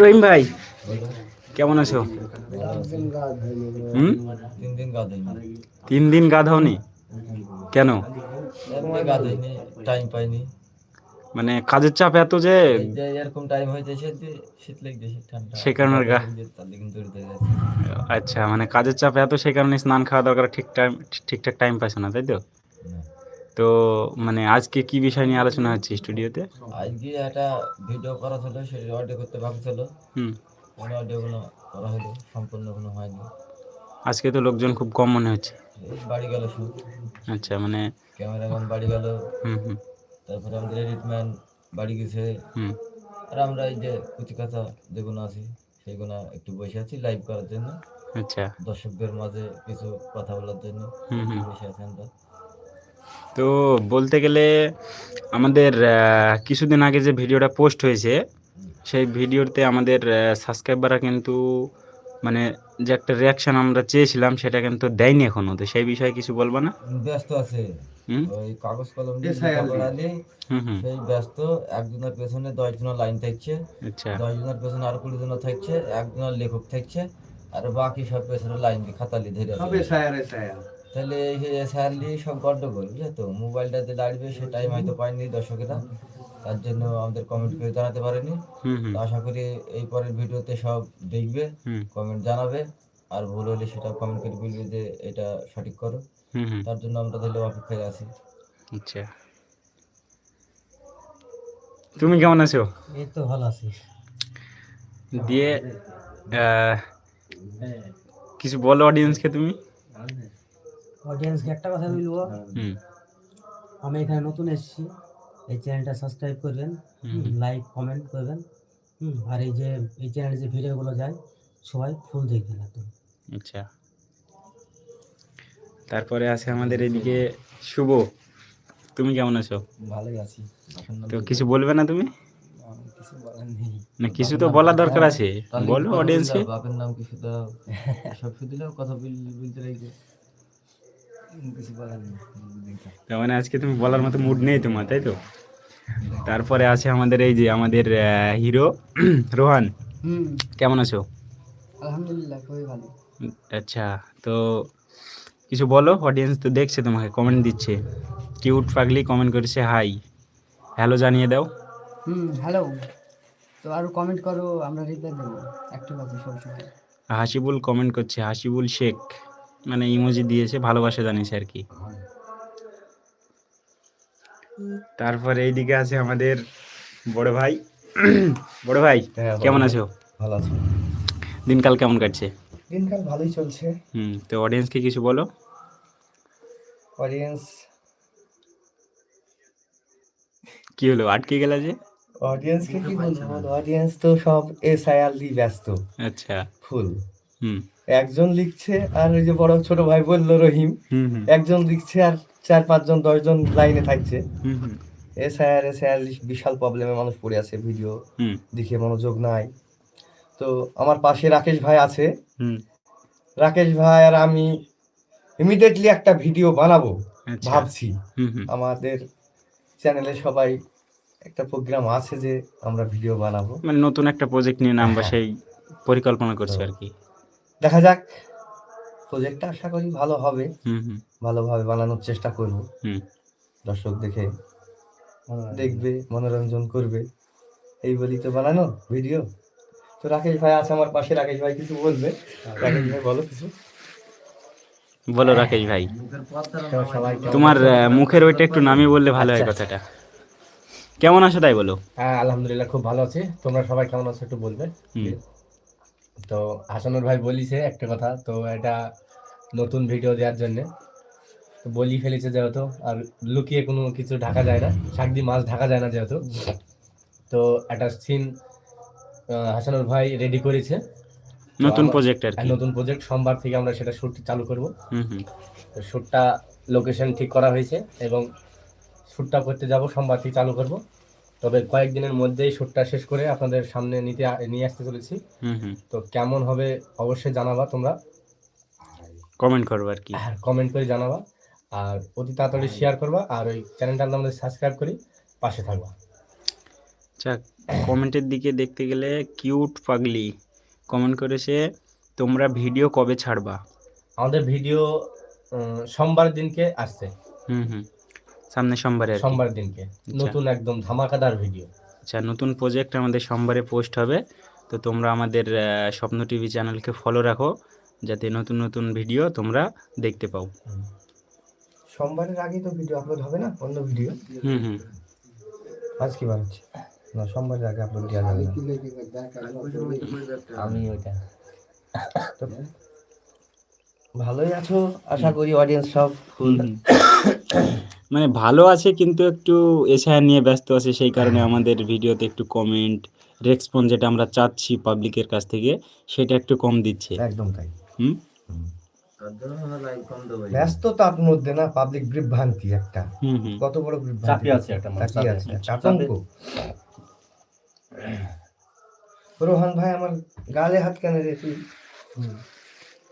রহিম ভাই, কেমন আছো? হুম? তিন দিন গা ধাওনি? কেন? টাইম পাইনি মানে কাজের চাপ এত যে কারণে আচ্ছা মানে কাজের চাপ এত সেই কারণে স্নান খাওয়া দরকার, ঠিক টাইম ঠিকঠাক টাইম পাইছো না, তাই তো? তো মানে আজকে কি বিষয় নিয়ে আলোচনা হচ্ছে স্টুডিওতে? আজকে একটা ভিডিও করা ছিল সেই অডিও করতে বাকি ছিল হুম অডিওগুলো করা হলো সম্পূর্ণ কোনো হয়নি। আজকে তো লোকজন খুব কম মনে হচ্ছে। বাড়ি গেল শুধু আচ্ছা মানে ক্যামেরাম্যান বাড়ি গেল। হুম হুম। তারপরে আমাদের এডিটম্যান বাড়ি গেছে। হুম। আর আমরা এই যে কুচি কাঁচা যেগুলো আছি সেগুলো একটু বসে আছি লাইভ করার জন্য। আচ্ছা। দর্শকদের মাঝে কিছু কথা বলার জন্য। হুম হুম। বসে আছি আমরা। তো বলতে গেলে আমাদের কিছুদিন আগে যে ভিডিওটা পোস্ট হয়েছে সেই ভিডিওতে আমাদের সাবস্ক্রাইবাররা কিন্তু মানে যে একটা রিয়াকশন আমরা চেয়েছিলাম সেটা কিন্তু দেয়নি এখনও। তো সেই বিষয়ে কিছু বলব না? ব্যস্ত আছে। হুম? ওই কাগজ কলম দিয়ে লেখাপড়ালে হুম হুম। সেই ব্যস্ত একজনের পেছনে দশ জনের লাইন থাকছে। আচ্ছা। দশ জনের পেছনে আর কুড়ি জন থাকছে একজনের লেখক থাকছে আর বাকি সব পেছনে লাইন দিয়ে খাতালি ধরে আছে। তাহলে এই যে স্যারলি সব গন্ডগোল বুঝলে তো মোবাইলটাতে দাঁড়িয়ে সে টাইম হয়তো পায়নি দর্শকেরা। তার জন্য আমাদের কমেন্ট করে জানাতে পারেনি। হুম হুম। তো আশা করি এই পরের ভিডিওতে সব দেখবে কমেন্ট জানাবে। আর ভুল হলে সেটা কমেন্ট করে বলবে যে এটা সঠিক করো। হুম হুম। তার জন্য আমরা তাহলে অপেক্ষায় আছি। আচ্ছা। তুমি কেমন আছো? এই তো ভালো আছি। দিয়ে আহ, কিছু বলো অডিয়েন্সকে তুমি। অডিয়েন্সকে একটা কথা বলব? হুম। আমি এখানে নতুন এসেছি। এই চ্যানেলটা সাবস্ক্রাইব করবেন। লাইক কমেন্ট করবেন আর এই যে এই চ্যানেলে যে ভিডিওগুলো যায় সবাই ফুল দেখবেন একদম। আচ্ছা। তারপরে আছে আমাদের এদিকে শুভ। তুমি কেমন আছো? ভালোই আছি। তো কিছু বলবে না তুমি? কিছু বলার না কিছু তো বলার দরকার আছে। বলো অডিয়েন্সকে বাপের নাম কিছু দাও সব কিছু দিলেও কথা বল- বলতে লাগবে। কিছু বলার নেই তার মানে আজকে তুমি বলার মতো মুড নেই তোমার তাই তো? তারপরে আছে আমাদের এই যে আমাদের হিরো রোহান। কেমন আছো? আলহামদুলিল্লাহ খুবই ভালো। আচ্ছা তো কিছু বলো অডিয়েন্স তো দেখছে তোমাকে কমেন্ট দিচ্ছে। কিউট পাগলি কমেন্ট করেছে হাই হ্যালো জানিয়ে দাও। হুম হ্যালো তো আরও কমেন্ট করো আমরা রিপ্লাই দেবো। অ্যাক্টিভ আছি সবসময়। হাসিবুল কমেন্ট করছে হাসিবুল শেখ। মানে ইমোজি দিয়েছে ভালোবাসা জানিয়েছে আর কি। তারপরে এইদিকে আছে আমাদের বড় ভাই। বড় ভাই হ্যাঁ, কেমন আছো? ভালো আছি। দিনকাল কেমন কাটছে? দিনকাল ভালোই চলছে। হুম তো অডিয়েন্সকে কিছু বলো? অডিয়েন্স কি হলো আটকে গেল যে? অডিয়েন্সকে কি বলব অডিয়েন্স তো সব এস আই আর দিয়ে ব্যস্ত। আচ্ছা। ফুল হুম। একজন লিখছে আর ওই যে বড় ছোট ভাই বলল রহিম হুম হুম। একজন লিখছে আর চার পাঁচজন দশজন লাইনে থাকছে। আই আর এস আই বিশাল প্রবলেমে মানুষ পড়ে আছে ভিডিও দিকে মনোযোগ নাই। তো আমার পাশে রাকেশ ভাই আছে। হুম। রাকেশ ভাই আর আমি ইমিডিয়েটলি একটা ভিডিও বানাবো আচ্ছা। ভাবছি। আমাদের চ্যানেলে সবাই একটা প্রোগ্রাম আছে যে আমরা ভিডিও বানাবো। মানে নতুন একটা প্রজেক্ট নিয়ে নামবা হ্যাঁ। সেই পরিকল্পনা করছি আর কি। দেখা যাক। প্রজেক্টটা আশা করি ভালো হবে। ভালোভাবে বানানোর চেষ্টা করব। হুম। দর্শক দেখে দেখবে মনোরঞ্জন করবে। এই বলি তো বানানো ভিডিও তো রাকেশ ভাই আছে আমার পাশে। রাকেশ ভাই কিছু বলবে? রাকেশ ভাই বলো কিছু। বলো রাকেশ ভাই। তোমার মুখের ওইটা একটু নামিয়ে বললে ভালো হয় আচ্ছা। কথাটা। কেমন আছো তাই বলো? হ্যাঁ আলহামদুলিল্লাহ খুব ভালো আছি। তোমরা সবাই কেমন আছো একটু বলবে। তো হাসানুর ভাই বলিছে একটা কথা তো এটা নতুন ভিডিও দেওয়ার জন্য। তো বলি ফেলেছে যেহেতু আর লুকিয়ে কোনো কিছু ঢাকা যায় না শাক দিয়ে মাছ ঢাকা যায় না যেহেতু। তো একটা সিন হাসানুর ভাই রেডি করেছে। নতুন প্রজেক্ট আর আর নতুন প্রজেক্ট সোমবার থেকে আমরা সেটা শুট চালু করব। হুম হুম। তো শ্যুটটা লোকেশন ঠিক করা হয়েছে এবং শ্যুটটা করতে যাব সোমবার থেকে চালু করব। তবে কয়েকদিনের মধ্যেই শ্যুটটা শেষ করে আপনাদের সামনে নিতে নিয়ে আসতে চলেছি। হুম হুম। তো কেমন হবে অবশ্যই জানাবা তোমরা। কমেন্ট করব আর কি। হ্যাঁ কমেন্ট করে জানাবা। আর অতি তাড়াতাড়ি শেয়ার করবা। আর ওই চ্যানেলটা নাম সাবস্ক্রাইব করি পাশে থাকবা। আচ্ছা কমেন্টের দিকে দেখতে গেলে কিউট পাগলি। কমেন্ট করেছে তোমরা ভিডিও কবে ছাড়বা? আমাদের ভিডিও সোমবার দিনকে আসছে। হুম হুম। সামনে সোমবারে সোমবার দিনকে। নতুন একদম ধামাকাদার ভিডিও আচ্ছা নতুন প্রজেক্ট আমাদের সোমবারে পোস্ট হবে। তো তোমরা আমাদের স্বপ্ন টিভি চ্যানেলকে ফলো রাখো যাতে নতুন নতুন ভিডিও তোমরা দেখতে পাও। সোমবারের আগে তো ভিডিও আপলোড হবে না? অন্য ভিডিও হুম হুম। আজ কি বার হচ্ছে না সোমবারের আগে আপলোড দেওয়া যাবে না। আমি ওইটা। তো ভালোই আছো? আশা করি অডিয়েন্স সব ফুল মানে ভালো আছে কিন্তু একটু এশায়ার নিয়ে ব্যস্ত আছে সেই কারণে আমাদের ভিডিওতে একটু কমেন্ট রেসপন্স যেটা আমরা চাচ্ছি পাবলিকের কাছ থেকে সেটা একটু কম দিচ্ছে। একদম তাই। হুম? ব্যস্ততার মধ্যে না পাবলিক বিভ্রান্তি একটা। হুম হুম। কত বড় বিভ্রান্তি। চাপে আছে একটা রোহন ভাই আমার গালে হাত কেন রে তুই?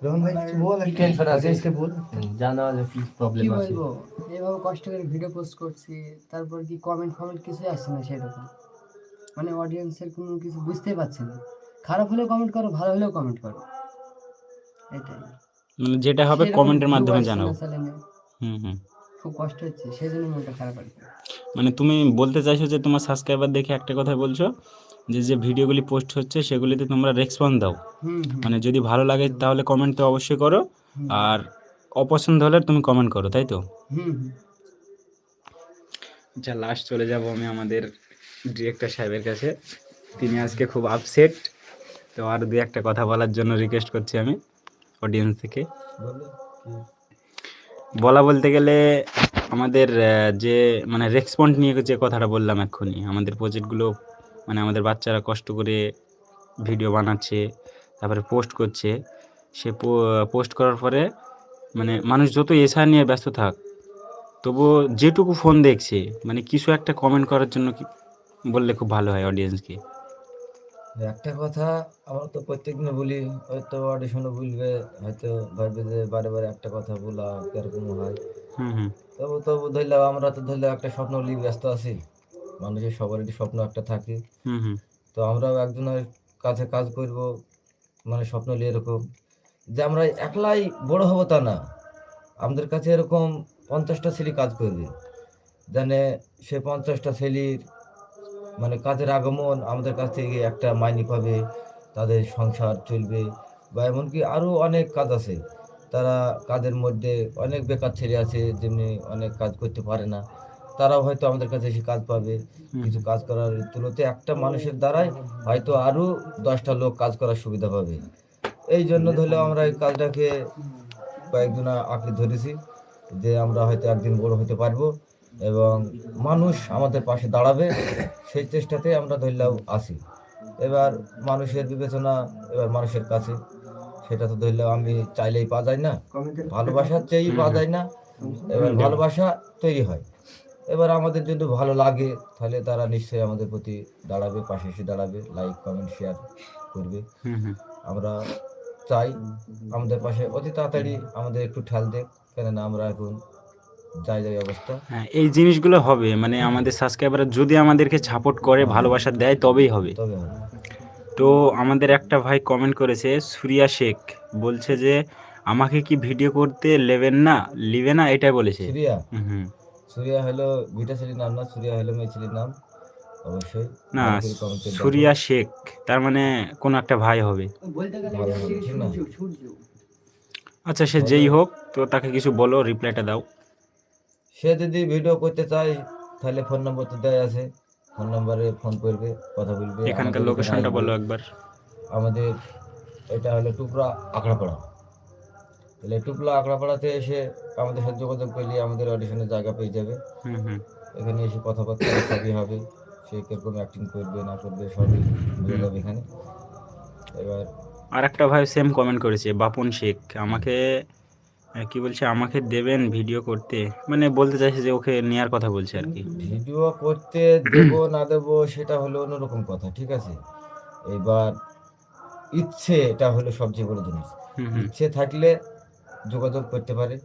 রোহন ভাই কিছু বল কি টেনশন আছে? অডিয়েন্সকে বল। জানা যে কি প্রবলেম কি বলব? এভাবে কষ্ট করে ভিডিও পোস্ট করছি তারপর কি কমেন্ট ফমেন্ট আসছে না সেরকম। মানে অডিয়েন্সের কোনো কিছু বুঝতেই পারছে না। খারাপ হলেও কমেন্ট করো ভালো হলেও কমেন্ট করো। এটাই। মানে যেটা হবে কমেন্টের মাধ্যমে জানাও। চ্যানেলে। হুম হুম। খুব কষ্ট হচ্ছে সেই জন্য মনটা খারাপ আর মানে তুমি বলতে চাইছো যে তোমার সাবস্ক্রাইবার দেখে একটা কথা বলছো যে যে ভিডিওগুলি পোস্ট হচ্ছে সেগুলিতে তোমরা রেসপন্স দাও। মানে যদি ভালো লাগে তাহলে কমেন্ট তো অবশ্যই করো আর অপছন্দ হলে তুমি কমেন্ট করো তাই তো? আচ্ছা লাস্ট চলে যাব আমি আমাদের ডিরেক্টর সাহেবের কাছে। তিনি আজকে খুব আপসেট তো আর দু একটা কথা বলার জন্য রিকোয়েস্ট করছি আমি অডিয়েন্স থেকে। বলা বলতে গেলে আমাদের যে মানে রেসপন্ড নিয়ে যে কথাটা বললাম এক্ষুনি আমাদের প্রজেক্টগুলো মানে আমাদের বাচ্চারা কষ্ট করে ভিডিও বানাচ্ছে তারপরে পোস্ট করছে। সে পোস্ট করার পরে মানে মানুষ যত এসা নিয়ে ব্যস্ত থাক তবুও যেটুকু ফোন দেখছে মানে কিছু একটা কমেন্ট করার জন্য কি বললে খুব ভালো হয় অডিয়েন্সকে একটা কথা আমরা তো প্রত্যেক প্রত্যেকদিন বলি হয়তো অডিশনও বলবে হয়তো ভাববে যে বারে বারে একটা কথা বলা কীরকম হয়। হুম হুম। তবু তবু ধরলাম আমরা তো ধরলাম একটা স্বপ্ন নিয়ে ব্যস্ত আছি। মানুষের সবারই স্বপ্ন একটা থাকে। তো আমরাও একজনের কাছে কাজ করব মানে স্বপ্ন নিয়ে এরকম। যে আমরা একলাই বড় হব তা না। আমাদের কাছে এরকম পঞ্চাশটা ছেলে কাজ করবে। জানে সে পঞ্চাশটা ছেলির মানে কাজের আগমন আমাদের কাছ থেকে একটা মাইনে পাবে তাদের সংসার চলবে বা এমনকি আরও অনেক কাজ আছে। তারা কাজের মধ্যে অনেক বেকার ছেলে আছে যেমনি অনেক কাজ করতে পারে না। তারাও হয়তো আমাদের কাছে এসে কাজ পাবে কিছু কাজ করার তুলতে একটা মানুষের দ্বারাই হয়তো আরও দশটা লোক কাজ করার সুবিধা পাবে। এই জন্য ধরলে আমরা এই কাজটাকে কয়েকজন আঁকড়ে ধরেছি যে আমরা হয়তো একদিন বড় হতে পারব এবং মানুষ আমাদের পাশে দাঁড়াবে সেই চেষ্টাতে আমরা ধরলেও আসি এবার মানুষের বিবেচনা এবার মানুষের কাছে সেটা তো ধরলেও আমি চাইলেই পাওয়া যায় না। ভালোবাসার চেয়েই পাওয়া যায় না। এবার ভালোবাসা তৈরি হয়। এবার আমাদের যদি ভালো লাগে তাহলে তারা নিশ্চয়ই আমাদের প্রতি দাঁড়াবে পাশে এসে দাঁড়াবে লাইক কমেন্ট শেয়ার করবে। আমরা চাই আমাদের পাশে অতি তাড়াতাড়ি আমাদের একটু ঠেল দেখ কেননা আমরা এখন যাই যাই অবস্থা। হ্যাঁ এই জিনিসগুলো হবে মানে আমাদের সাবস্ক্রাইবার যদি আমাদেরকে সাপোর্ট করে ভালোবাসা দেয় তবেই হবে। তবে হবে। তো আমাদের একটা ভাই কমেন্ট করেছে সুরিয়া শেখ বলছে যে আমাকে কি ভিডিও করতে নেবেন না লিবে না? এটাই বলেছে। হুম। সুরিয়া হলো ভিটা ছেলের নাম না সুরিয়া হলো মেয়ে ছেলের নাম অবশ্যই। না। সুরিয়া শেখ তার মানে কোন একটা ভাই হবে। আচ্ছা সে যেই হোক তো তাকে কিছু বলো রিপ্লাইটা দাও। সে যদি ভিডিও করতে চায় তাহলে ফোন নম্বর তো দেওয়া আছে। ফোন নম্বরে ফোন করবে কথা বলবে। এখানকার লোকেশনটা বলো একবার। আমাদের এটা হলো টুকরা আখড়াপাড়া। তাহলে টুকরা আখড়াপাড়াতে এসে আমাদের সাথে যোগাযোগ করলে আমাদের অডিশনের জায়গা পেয়ে যাবে। হুম হুম। এখানে এসে কথাবার্তা সবই হবে সে কীরকম অ্যাক্টিং করবে না করবে সবই বুঝে যাবে এখানে। এবার আর একটা ভাই সেম কমেন্ট করেছে বাপন শেখ আমাকে কি বলছে আমাকে দেবেন ভিডিও করতে। মানে বলতে চাইছে যে ওকে নেয়ার কথা বলছে আর কি। ভিডিও করতে দেব না দেব সেটা হলো অন্যরকম কথা ঠিক আছে? এবার ইচ্ছে এটা হলো সবচেয়ে বড় জিনিস। হুম হুম। ইচ্ছে থাকলে যোগাযোগ করতে পারে।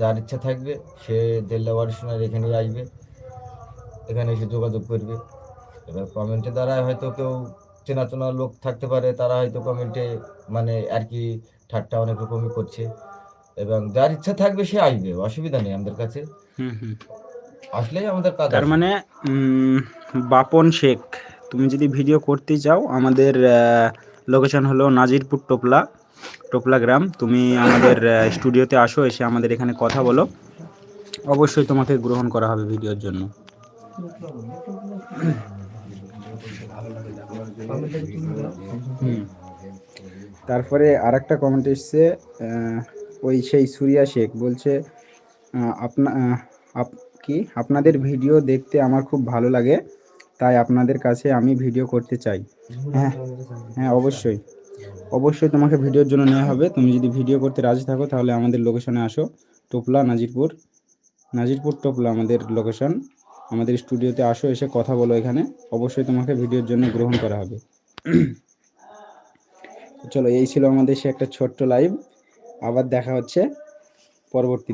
যার ইচ্ছা থাকবে সে দেল্লা অডিশনার এখানে আসবে। এখানে এসে যোগাযোগ করবে। এবার কমেন্টে দ্বারা হয়তো কেউ চেনা চেনা লোক থাকতে পারে তারা হয়তো কমেন্টে মানে আর কি ঠাট্টা অনেক রকমই করছে। এবং যার ইচ্ছা থাকবে সে আসবে। অসুবিধা নেই আমাদের কাছে। হুম হুম। আসলেই আমাদের কাজ তার মানে বাপন শেখ তুমি যদি ভিডিও করতে চাও আমাদের লোকেশন হলো নাজিরপুর টোপলা। টোপলা গ্রাম তুমি আমাদের স্টুডিওতে আসো, এসে আমাদের এখানে কথা বলো। অবশ্যই তোমাকে গ্রহণ করা হবে ভিডিওর জন্য। তারপরে আর একটা কমেন্ট এসছে ওই সেই সুরিয়া শেখ বলছে আপনা আপ, কি? আপনাদের ভিডিও দেখতে আমার খুব ভালো লাগে, তাই আপনাদের কাছে আমি ভিডিও করতে চাই। হ্যাঁ হ্যাঁ অবশ্যই। অবশ্যই তোমাকে ভিডিওর জন্য নেওয়া হবে। তুমি যদি ভিডিও করতে রাজি থাকো, তাহলে আমাদের লোকেশনে আসো। টোপলা, নাজিরপুর। নাজিরপুর টোপলা আমাদের লোকেশন আমাদের স্টুডিওতে আসো, এসে কথা বলো এখানে। অবশ্যই তোমাকে ভিডিওর জন্য গ্রহণ করা হবে। চলো, এই ছিল আমাদের সে একটা ছোট্ট লাইভ আবার দেখা হচ্ছে পরবর্তী